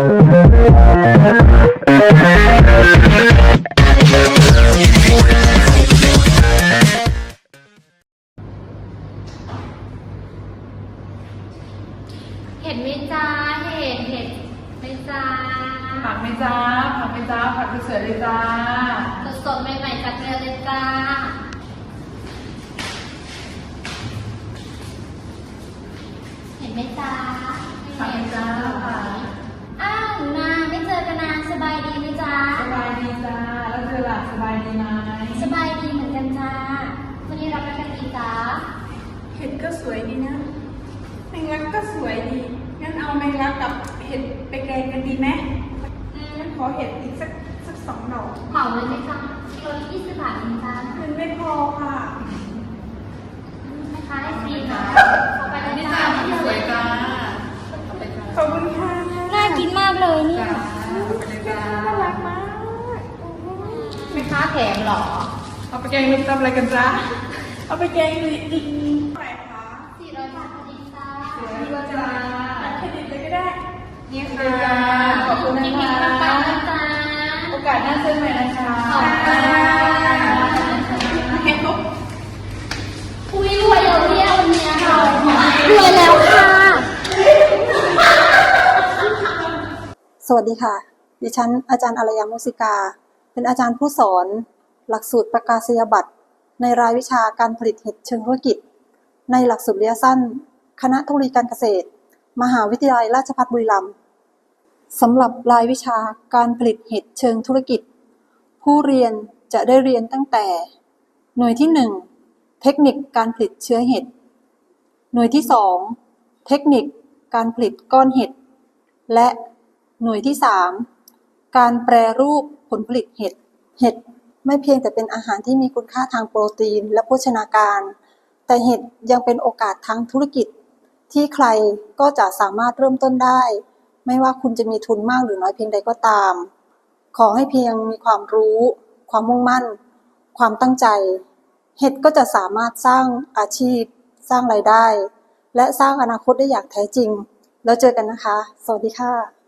เห็นไหมจ้าเห็นเห็นไหมจ้าผักไหมจ้าผักไหมจ้าผักสวยๆเลยจ้า สดสดๆใหม่ๆจากเรือเลยจ้า เห็นไหมจ้าผักไหมจ้าผัก อ้าวหนูนาไม่เจอกันนานสบายดีไหมจ้า สบายดีจ้า แล้วเธอล่ะสบายดีไหม สบายดีเหมือนกันจ้า วันนี้รับประกันดีจ้า เห็ดก็สวยดีนะ แมงลั กก็สวยดี งั้นเอาแมงลักกับเห็ดไปแกงกันดีไหมอืมงั้นขอเห็ดอีกสักสักสองดอกเหมาเลยไหมจ้ากิโลละยี่สิบบาทเองจ้ามันไม่พอค่ะ แม่ค้าให้ฟรีนะขอไปเลยนี่จ้าจ้าผักสวยจ้าเอาไปจ้าขอบคุณค่ะน่ากินมากเลยเนี่ยจ้าเอาไปเลยจ้าน่ารักมากแม่ค้าแถมเหรอ เอาไปแกงลูกทำอะไรกันจ้าเอาไปแกงดีดี ค่ะขอบคุณนะกินคะๆปังๆนะจ้าโอกาสหน้าเจอใหม่นะคะขอบคุณค่ะเห็ดปุ๊บอุ้ยรวยแล้วเนี่ยวันเนี้ยค่ะรวยแล้วค่ะ สวัสดีค่ะ ดิฉันอาจารย์อารยามุสิกา เป็นอาจารย์ผู้สอน หลักสูตรประกาศนียบัตรในรายวิชาการผลิตเห็ดเชิงธุรกิจ ในหลักสูตรระยะสั้น คณะเทคโนโลยีการเกษตร มหาวิทยาลัยราชภัฏบุรีรัมย์ สำหรับรายวิชาการผลิตเห็ดเชิงธุรกิจ ผู้เรียนจะได้เรียนตั้งแต่ หน่วยที่ 1 เทคนิคการผลิตเชื้อเห็ด หน่วยที่ 2 เทคนิคการผลิตก้อนเห็ด และหน่วยที่ 3 การแปรรูปผลผลิตเห็ด เห็ดไม่เพียงแต่เป็นอาหารที่มีคุณค่าทางโปรตีนและโภชนาการ แต่เห็ดยังเป็นโอกาสทางธุรกิจ ที่ใครก็จะสามารถเริ่มต้นได้ ไม่ว่าคุณจะมีทุนมากหรือน้อยเพียงใดก็ตาม ขอให้เพียงมีความรู้ ความมุ่งมั่น ความตั้งใจ เห็ดก็จะสามารถสร้างอาชีพ สร้างรายได้ และสร้างอนาคตได้อย่างแท้จริง แล้วเจอกันนะคะ สวัสดีค่ะ